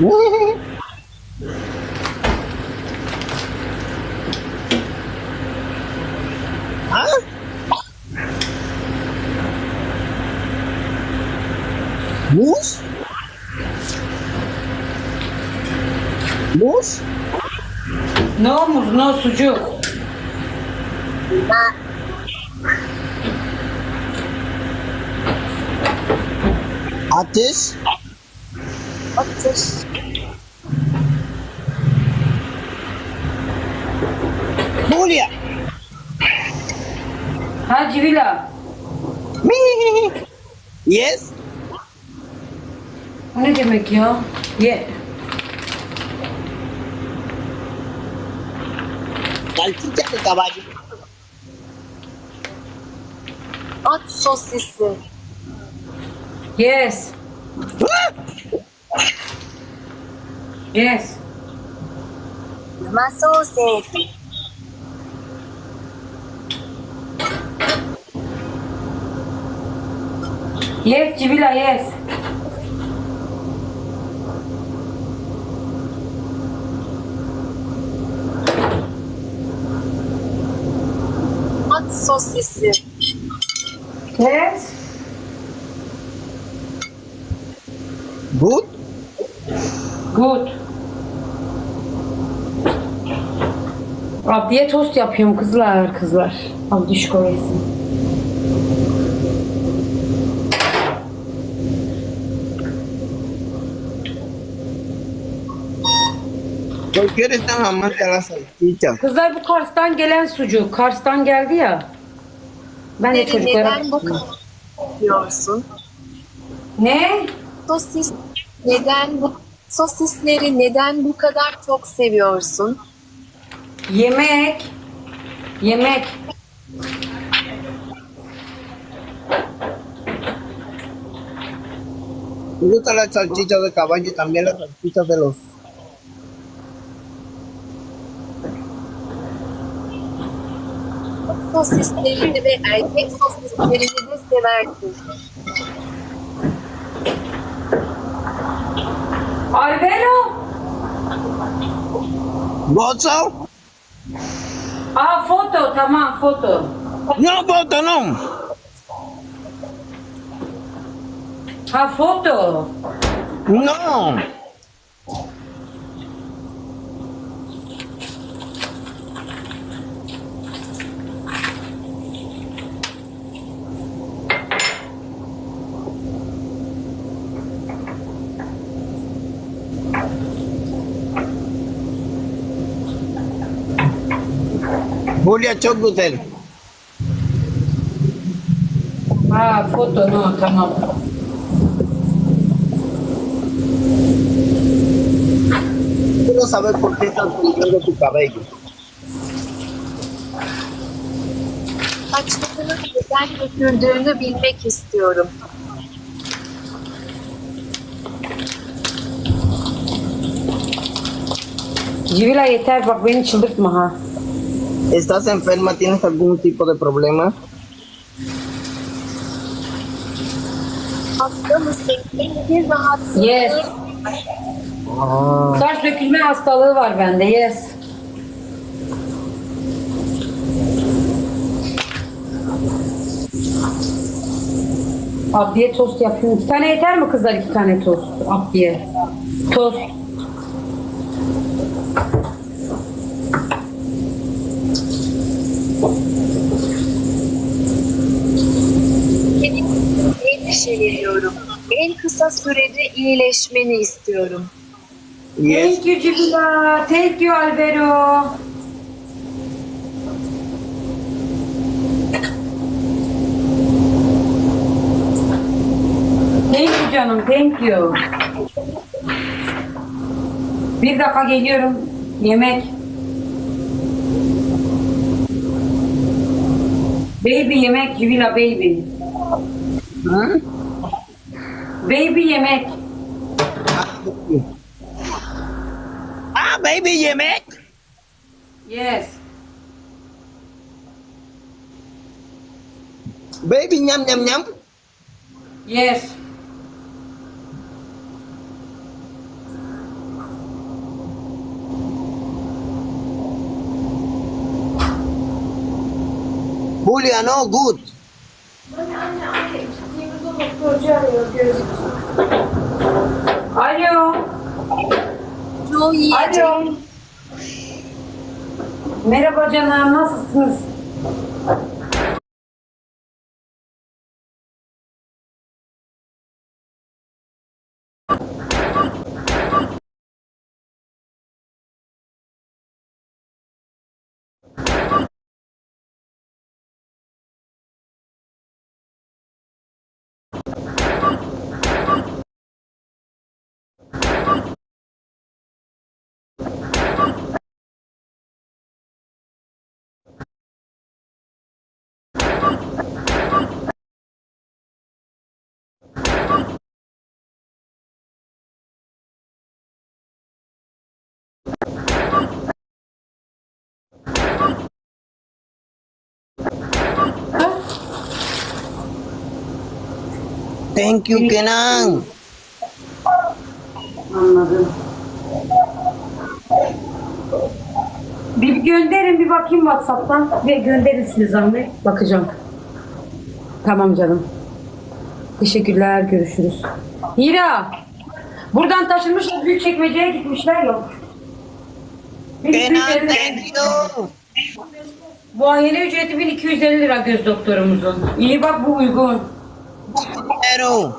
Ha? Muz? Muz? No muz, no sucuk. Ateş? Ateş. Julia. Ha Civila. Yes? O ne demek ya? Ye. Salchicha de caballo. At sosisi. Yes. Yes. Yama Yes Civila yes. At sosisi. Yes. Good? Good. Abdiye tost yapıyorum kızlar kızlar. Abdi şu koyasın. ¿Por qué eres tan amante a la salchicha? Kızlar bu Kars'tan gelen sucuk. Kars'tan geldi ya. Ben de Neden, çocuklara... neden bu kadar seviyorsun? Ne? Sosis neden bu sosisleri neden bu kadar çok seviyorsun? Yemek. Yemek. Me gusta la salchicha de caballo y también la salchicha de los... Sosislerini ve erkek sosislerini de seversin. Alvero. ¿Gozo? Aa foto tamam foto. No, voto no. Ha foto. No. Julia çok güzel. Ha foto no tamam. Quiero saber por qué estás poniendo tu cabello. Saçlarını neden döküldüğünü bilmek istiyorum. Civila yeter bak beni çıldırtma ha. ¿Estás enferma? ¿Tienes algún tipo de problema? Hasta mısın? Bir rahatsızlığın Yes. Ah. Saç dökülme hastalığı var bende yes. Abdiye tost yapıyorum. İki tane yeter mi kızlar iki tane tost? Abdiye. Tost. Endişeleniyorum. En kısa sürede iyileşmeni istiyorum. Yes. Thank you Cibila. Thank you Alvero. Thank you canım. Thank you. Bir dakika geliyorum. Yemek. Baby yemek Cibila baby. Huh? Baby yemek. Ah, baby yemek. Yes. Baby nhâm nhâm nhâm. Yes. Julia, no good. Alo. İyi. Alo. Merhaba canım, nasılsınız? Thank you, Kenan. Anladım. Bir gönderin bir bakayım Whatsapp'tan ve gönderin size zahmet. Bakacağım. Tamam canım. Teşekkürler. Görüşürüz. Hira. Buradan taşınmışlar. Büyük çekmeceye gitmişler yok. Kenan, 1250 thank you. Bu ayene ücreti 1250 lira göz doktorumuzun. İyi bak bu uygun. Pero,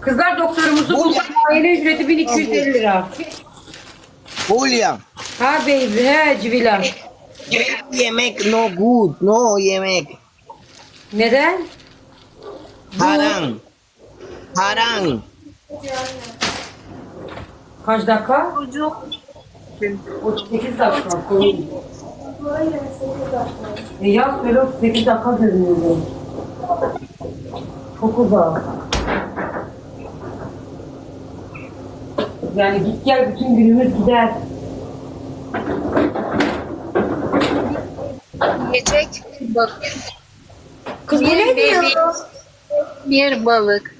Kızlar doktorumuzu bulduk. Ayene ücreti 1250 lira. Julia. Ha baby, he Civila. Yemek no good, no yemek. Neden? Haram. Haram. Kaç dakika? Çocuk 38 dakika. E yaz böyle 38 dakika görünüyordu. Çok uzak. Yani git gel bütün günümüz gider. yiyecek bir balık. Kız bu Bir ne diyor? bir balık.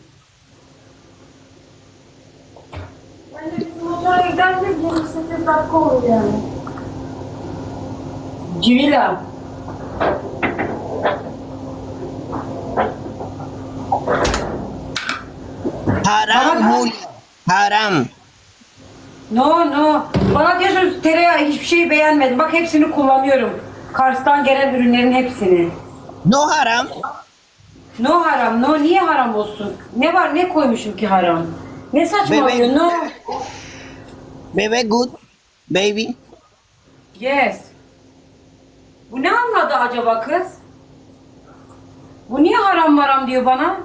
Bence bizim hocaya gidersek 28 dakika olur yani. Civila. Haram, Julia. Haram. No no. Bana diyorsunuz tereyağı hiçbir şeyi beğenmedim. Bak hepsini kullanıyorum. Kars'tan gelen ürünlerin hepsini. No haram. No haram, no niye haram olsun? Ne var, ne koymuşum ki haram? Ne saçmalıyor, Bebek. no. Bebe good. Baby. Yes. Bu ne anladı acaba kız? Bu niye haram maram diyor bana?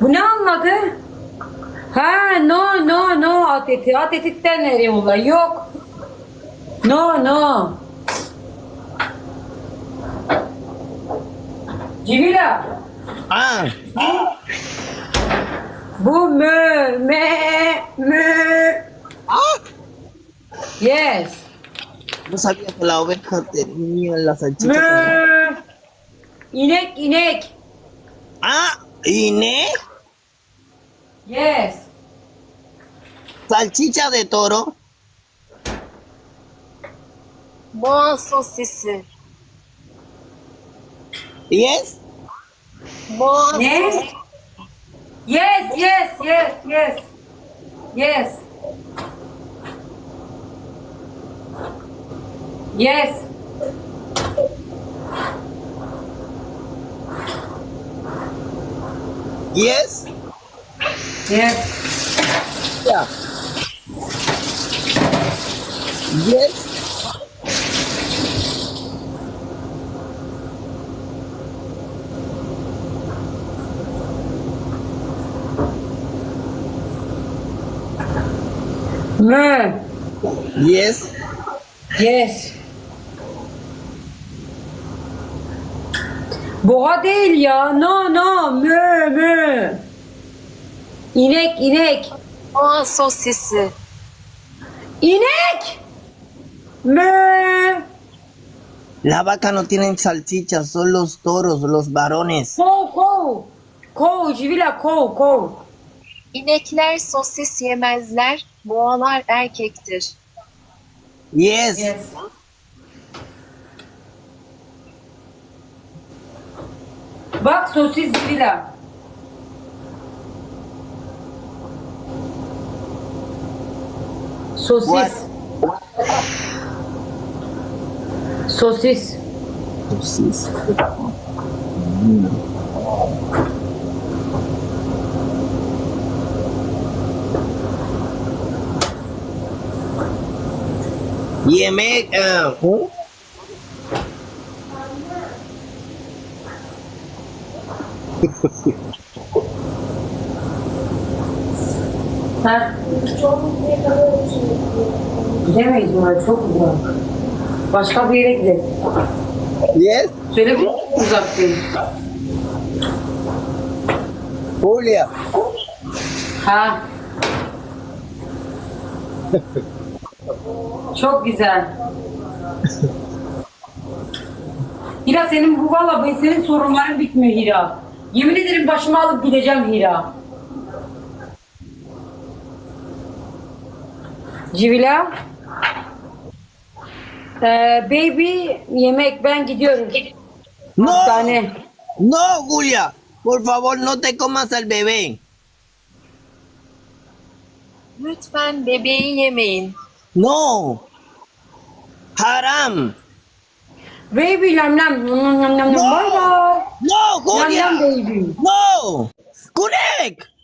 Bu ne anladı? Ha no no no ateti. Atetitten nereye olay? Yok. No no. Civila. Ah. Bu mü me mü. Ah. Yes. No sabía que la oveja tenía la salchicha. İnek inek. Ah, Inés. Yes. Salchicha de toro. Boğaz sosisi. Yes. Boğaz Ne? Yes yes yes yes. Yes. Yes. Yes. Yes. Yeah. Yes. Mü. Yes. Yes. Boğa değil ya. No no. Mü mü. İnek inek. Boğaz sosisi. İnek. Mü. La vaca no tienen salchicha, son los toros, los varones. Ho ho. Kov Civila kov kov. İnekler sosis yemezler, boğalar erkektir. Yes. Yes. Bak sosis Civila. Sosis. What? Sosis. Sosis. Yemek ah, Ha? Gidemeyiz oraya çok uzak. Başka bir yere gidelim. Yes. Söyle bir uzak değil. Julia. Ha. Çok güzel. Hira senin bu valla senin sorunların bitmiyor Hira. Yemin ederim başımı alıp gideceğim Hira. Civila. Ee, baby yemek ben gidiyorum. No. Hastane. No, Julia. Por favor, no te comas al bebé. Lütfen bebeği yemeyin. No. Haram. Baby, nam nam nam nam nam. no. No. yum, yum, yum, yum, yum, yum,